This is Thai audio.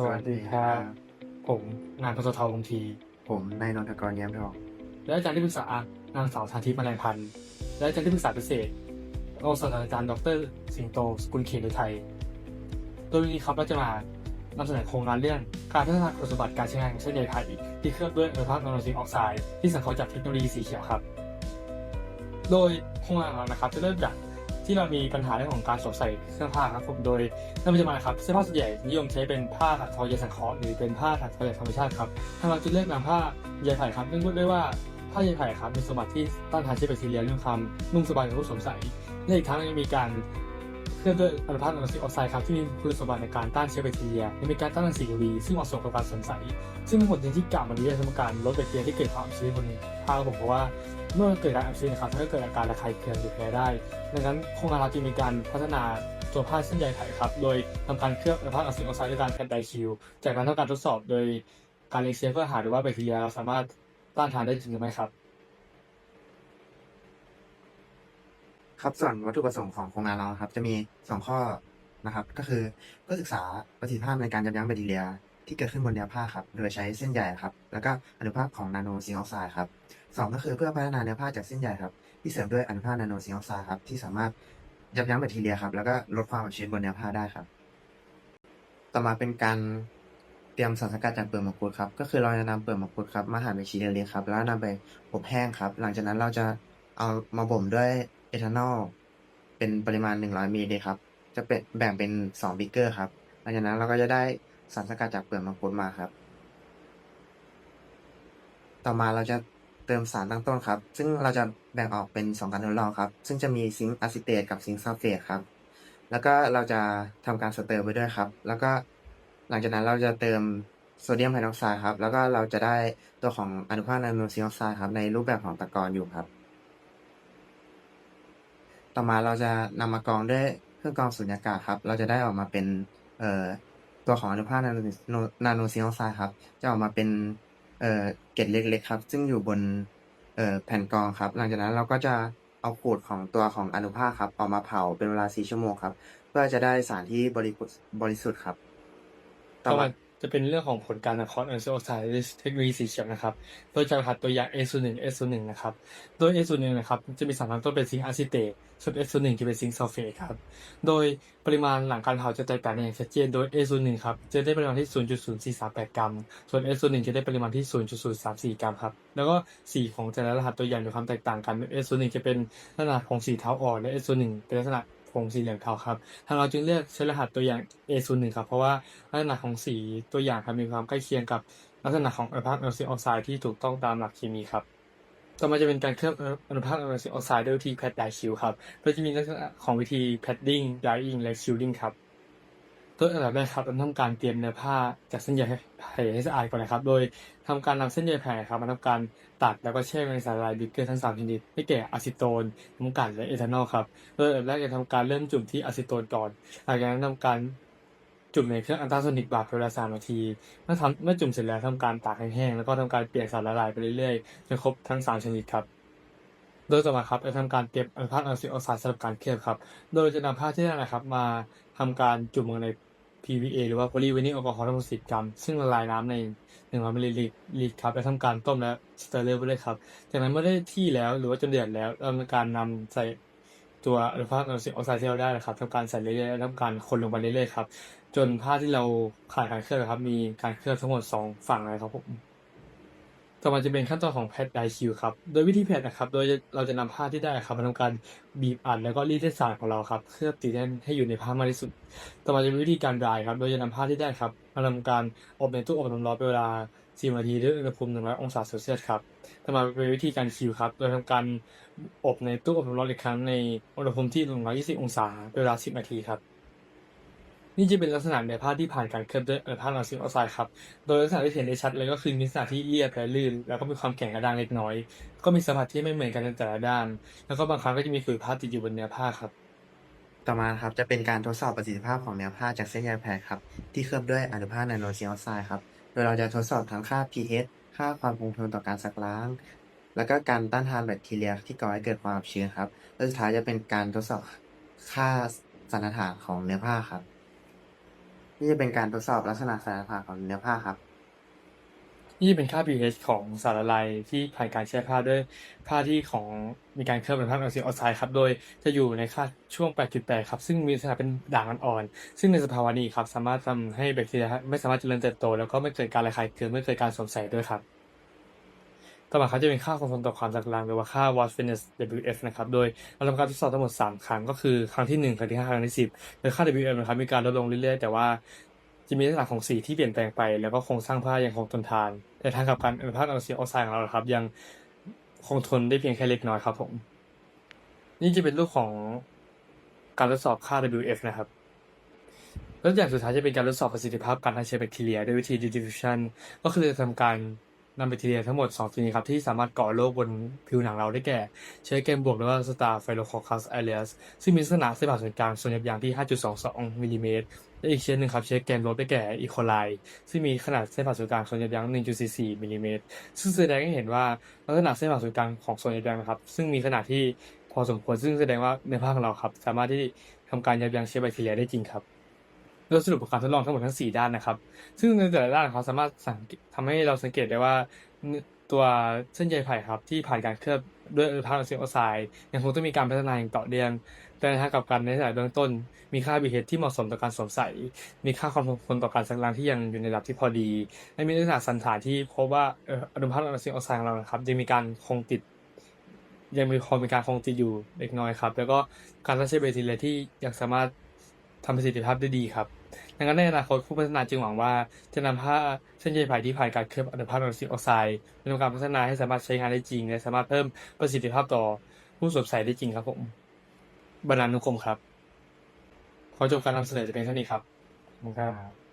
สวัสดีครับ ผมนายพศทวงศ์ที ผมนายนนทกรแย้มทอง และอาจารย์ที่ปรึกษานางสาวสาธิตมาลัยพันธ์และอาจารย์ที่ปรึกษาพิเศษรองศาสตราจารย์ดร สิงโตสกุลเขตไทย โดยวันนี้ครับเราจะมานำเสนอโครงงานเรื่องการพัฒนาคุณสมบัติการใช้งานของเส้นใยไผ่ที่เคลือบด้วยอนุภาคนาโนซิงค์ออกไซด์ที่สังเคราะห์จากเทคโนโลยีสีเขียวครับ โดยโครงงานของเรานะครับจะเริ่มจาก ที่เรามีปัญหาเรื่องของการสวมใส่เสื้อผ้าครับผมโดยในปัจจุบันครับเสื้อผ้าส่วนใหญ่นิยมใช้เป็นผ้าถักทอใยสังเคราะห์หรือเป็นผ้าถักทอจากธรรมชาติครับทางเราจึงเลือกนำผ้าใยไผ่ครับเนื่องด้วยว่าผ้าใยไผ่ครับมีสมบัติที่ต้านทานเชื้อแบคทีเรียเรื่องความนุ่มสบายของผู้สวมใส่และอีกทั้งยังมีการเคลื่อบด้วยอนุภาคอนาโนซิออกไซด์ครับที่มีคุณสมบัติในการต้านเชื้อแบคทีเรียและมีการต้านรังสี UV ซึ่งเหมาะสมกับการสวมใส่ซึ่งผลที่กล่าวมานี้จะทำการลดแบคทีเรียที่เกิดความอักเสบนผ้ารับผมเพราะว่า เมื่อเกิดการอักเสบนะครับทำให้เกิดอาการระคายเคืองหรือแพ้ได้ ดังนั้นโครงการเราจึงมีการพัฒนาตัวผ้าเส้นใยไผ่ครับ โดยทำการเคลือบอนุภาอะซิงค์ออกไซด์ด้วยการแพนไดคิว จากนั้นทำการทดสอบโดยการเล็กเซฟเพื่อหาดูว่าแบคทีเรียเราสามารถต้านทานได้จริงหรือไม่ครับครับส่วนวัตถุประสงค์ของโครงงานเราครับ จะมีสองข้อนะครับ ก็คือเพื่อศึกษาประสิทธิภาพในการยับยั้งแบคทีเรีย ที่เกิดขึ้นบนเนื้อผ้าครับ โดยใช้เส้นใยครับ แล้วก็อนุภาคของนาโนซิงค์ออกไซด์ครับสองก็คือเพื่อพัฒนาเนื้อผ้าจากเส้นใยครับ ที่เสริมด้วยอนุภาคนาโนซิงค์ออกไซด์ครับที่สามารถยับยั้งแบคทีเรียครับ แล้วก็ลดความอักเสบบนเนื้อผ้าได้ครับ ต่อมาเป็นการเตรียมสารสกัดจากเปลือกมะกรูดครับ ก็คือเราจะนำเปลือกมะกรูดครับมาหั่นเป็นชิ้นเล็กๆครับ แล้วนำไปอบแห้งครับ หลังจากนั้นเราจะเอามาบ่มด้วยเอทานอลเป็นปริมาณ 100มิลลิลิตรครับ จะเป็นแบ่งเป็น 2 บิกเกอร์ครับ หลังจากนั้นเราก็จะได้ สารสกัดจากเปลือกมะกรูดมาครับ ต่อมาเราจะเติมสารตั้งต้นครับ ซึ่งเราจะแบ่งออกเป็น 2 การทดลองครับ ซึ่งจะมีซิงค์อะซิเตตกับซิงค์ซัลเฟตครับ แล้วก็เราจะทำการสเตอร์ไปด้วยครับ แล้วก็หลังจากนั้นเราจะเติมโซเดียมไฮดรอกไซด์ครับ แล้วก็เราจะได้ตัวของอนุภาคนาโนซิงค์ออกไซด์ครับ ในรูปแบบของตะกอนอยู่ครับ ต่อมาเราจะนำมากรองด้วยเครื่องกรองสุญญากาศครับ เราจะได้ออกมาเป็นเอ่อ ตัวของอนุภาคนาโนนาโนซิงค์ออกไซด์ครับ จะออกมาเป็นเอ่อเกล็ดเล็กๆครับ ซึ่งอยู่บนเอ่อแผ่นกรองครับ หลังจากนั้นเราก็จะเอาขูดของตัวของอนุภาคครับออกมาเผาเป็นเวลา4ชั่วโมงครับ เพื่อจะได้สารที่บริสุทธิ์บริสุทธิ์ครับต่อมา จะเป็นเรื่องของผลการวิเคราะห์อนุซิงค์ออกไซด์เทคโนโลยีสีเขียวนะครับ โดยจะหัดตัวอย่าง A01 S01 นะครับ โดย A01 นะครับจะมีสารตั้งต้นเป็นซิงค์อะซิเตตส่วน S01 จะเป็นซิงค์ซัลเฟตครับ โดยปริมาณหลังการเผาจะแตกต่างกันอย่างชัดเจน โดย A01 ครับจะได้ปริมาณที่ 0.0438 กรัม ส่วน S01 จะได้ปริมาณที่ 0.034 กรัมครับ แล้วก็สีของแต่ละรหัสตัวอย่างมีความแตกต่างกัน S01 จะเป็นลักษณะของสีเทาอ่อนและ S01 เป็นลักษณะ ผงสีเหลืองเทาครับ ทางเราจึงเลือกใช้รหัสตัวอย่าง A01 ครับ เพราะว่าลักษณะของสีตัวอย่างครับมีความใกล้เคียงกับลักษณะของอนุภาคอลซิออกไซด์ที่ถูกต้องตามหลักเคมีครับ ต่อมาจะเป็นการเคลือบอนุภาคอลซิออกไซด์ด้วยวิธีแพดดายคิวครับ โดยจะมีลักษณะของวิธีแพดดิ้งไดอิงและคิวดิ้งครับ โดยอันดับแรกครับเราทำการเตรียมเนื้อผ้าจากเส้นใยไผ่ให้สะอาดก่อนนะครับ โดยทำการนำเส้นใยไผ่ครับมาทำการตัดแล้วก็แช่ในสารละลายบิเกอร์ทั้งสามชนิดได้แก่อะซิโตนน้ำกันและเอทานอลครับโดยอันดับแรกจะทำการเริ่มจุ่มที่อะซิโตนก่อนหลังจากนั้นทำการจุ่มในเครื่องอัลตราโซนิกบาดเวลาสามนาที เมื่อทำเมื่อจุ่มเสร็จแล้วทำการตากให้แห้งแล้วก็ทำการเปลี่ยนสารละลายไปเรื่อยๆจนครบทั้งสามชนิดครับโดยต่อมาครับจะทำการเตรียมอนุภาคอนุซิงค์อไซด์สำหรับการเคลือบครับ โดยจะนำผ้าที่ได้นะครับมาทำการจุ่มลงใน PVA หรือว่า polyvinyl alcohol ทั้งหมด10 กรัม ซึ่งละลายน้ำใน 100มิลลิลิตรครับและทำการต้มและสเตอร์เลอร์ไปเลยครับ จากนั้นเมื่อได้ที่แล้วหรือว่าจนเดือดแล้วเราทำการนำใส่ตัวอนุภาคอนุสิงออกไซด์ที่เราได้นะครับทำการใส่เรื่อยๆและทำการคนลงไปเรื่อยๆครับ จนผ้าที่เราขายการเคลือบครับ มีการเคลือบทั้งหมด 2 ฝั่งเลยครับผม ต่อมาจะเป็นขั้นตอนของแพดไดคิวครับ โดยวิธีแพดนะครับ โดยเราจะนำผ้าที่ได้ครับมาทำการบีบอัดแล้วก็รีดเส้นสารของเราครับ เคลือบติดแน่นให้อยู่ในผ้ามากที่สุด ต่อมาจะเป็นวิธีการดรายครับ โดยจะนำผ้าที่ได้ครับมาทำการอบในตู้อบความร้อนเป็นเวลา4นาทีด้วยอุณหภูมิ100องศาเซลเซียสครับ ต่อมาเป็นวิธีการคิวครับ โดยทำการอบในตู้อบความร้อนอีกครั้งในอุณหภูมิที่120องศาเป็นเวลา 10 นาทีครับ นี่จะเป็นลักษณะเนื้อผ้าที่ผ่านการเคลือบด้วยอนุภาคอนซิงค์ออกไซด์ครับ โดยลักษณะที่เห็นได้ชัดเลยก็คือมีลักษณะที่เรียบและลื่น แล้วก็มีความแข็งกระด้างเล็กน้อย ก็มีสัมผัสที่ไม่เหมือนกันในแต่ละด้าน แล้วก็บางครั้งก็จะมีขุยผ้าติดอยู่บนเนื้อผ้าครับ ต่อมาครับจะเป็นการทดสอบประสิทธิภาพของเนื้อผ้าจากเส้นใยแผ่ครับที่เคลือบด้วยอนุภาคนาโนซิงค์ออกไซด์ครับ โดยเราจะทดสอบทั้งค่า pH ค่าความคงทนต่อการซักล้างแล้วก็การต้านทานแบคทีเรียที่ก่อให้เกิดความอับชื้นครับ และสุดท้ายจะเป็นการทดสอบค่าสารอาหารของเนื้อผ้าครับ นี่จะเป็นการทดสอบลักษณะสายผ่าพของเนื้อผ้าครับ นี่เป็นค่า pH ของสารละลายที่ผ่านการแช่ผ้าด้วยผ้าที่ของมีการเคลือบเป็นผ้าออกซิออกไซด์ครับโดยจะอยู่ในค่าช่วง 8.8 ครับซึ่งมีลักษณะเป็นด่างอ่อนๆซึ่งในสภาวะนี้ครับสามารถทำให้แบคทีเรียไม่สามารถเจริญเติบโต แล้วก็ไม่เกิดการระคายเคืองไม่เกิดการสวมใส่ด้วยครับ ต่อมาครับจะเป็นค่าคงทนต่อความจากกลางหรือว่าค่า watt fitness WF นะครับ โดยเราทำการทดสอบทั้งหมด 3 ครั้งก็คือครั้งที่ 1 ครั้งที่ 5 ครั้งที่ 10โดยค่า WF นะครับมีการลดลงเรื่อยๆ แต่ว่าจะมีลักษณะของสีที่เปลี่ยนแปลงไป แล้วก็โครงสร้างผ้ายังคงทนทาน แต่ทางกับกันอนุภาคออกซิออกไซด์ของเราครับยังคงทนได้เพียงแค่เล็กน้อยครับผม นี่จะเป็นรูปของการทดสอบค่า WF นะครับแล้วอย่างสุดท้ายจะเป็นการทดสอบประสิทธิภาพการฆ่าเชื้อแบคทีเรียด้วยวิธี diffusion ก็คือจะทำการ นำแบคทีเรียทั้งหมด 2 ชนิดครับ ที่สามารถก่อโรคบนผิวหนังเราได้แก่ เชื้อแกมบวกหรือว่า Staphylococcus aureus ซึ่งมีลักษณะเส้นผ่าศูนย์กลางส่วนยับยางที่ 5.22มิลลิเมตรและอีกเชื้อหนึ่งครับเชื้อแกมลบได้แก่ E. coli ซึ่งมีขนาดเส้นผ่าศูนย์กลางส่วนยับยาง1.44มิลลิเมตรซึ่งแสดงให้เห็นว่าลักษณะเส้นผ่าศูนย์กลางของส่วนยับยางนะครับซึ่งมีขนาดที่พอสมควรซึ่งแสดงว่าเนื้อผ้าของเราครับ สามารถที่ทำการยับยั้งเชื้อแบคทีเรียได้จริงครับ โดยสรุปของการทดลองทั้งหมดทั้ง 4 ด้านนะครับ ซึ่งในแต่ละด้านเขาสามารถสังเกตทำให้เราสังเกตได้ว่าตัวเส้นใยไผ่ครับที่ผ่านการเคลือบด้วยอนุภาคออกซิออกไซด์ยังคงต้องมีการพัฒนาอย่างต่อเนื่องแต่ในทางกลับกันในสานเบื้องต้น มีค่า pH ที่เหมาะสมต่อการสวมใส่ มีค่าความทนต่อการสักล้างที่ยังอยู่ในระดับที่พอดี และมีลักษณะสันฐานที่พบว่าอนุภาคออกซิออกไซด์ของเราครับยังมีการคงติด ยังมีพอมีการคงติดอยู่เล็กน้อยครับ แล้วก็การฆ่าเชื้อแบคทีเรียที่ยังสามารถทำประสิทธิภาพได้ดีครับ ดังนั้นในอนาคตผู้พัฒนาจึงหวังว่า จะนำผ้าเส้นใยไผ่ที่ผ่านการเคลือบอนุภาคออกซิออกไซด์มาทำการพัฒนาให้สามารถใช้งานได้จริง และสามารถเพิ่มประสิทธิภาพต่อผู้สวมใส่ได้จริงครับผมบรรณานุกรมครับ ขอจบการนำเสนอจะเป็นเท่านี้ครับขอบคุณครับ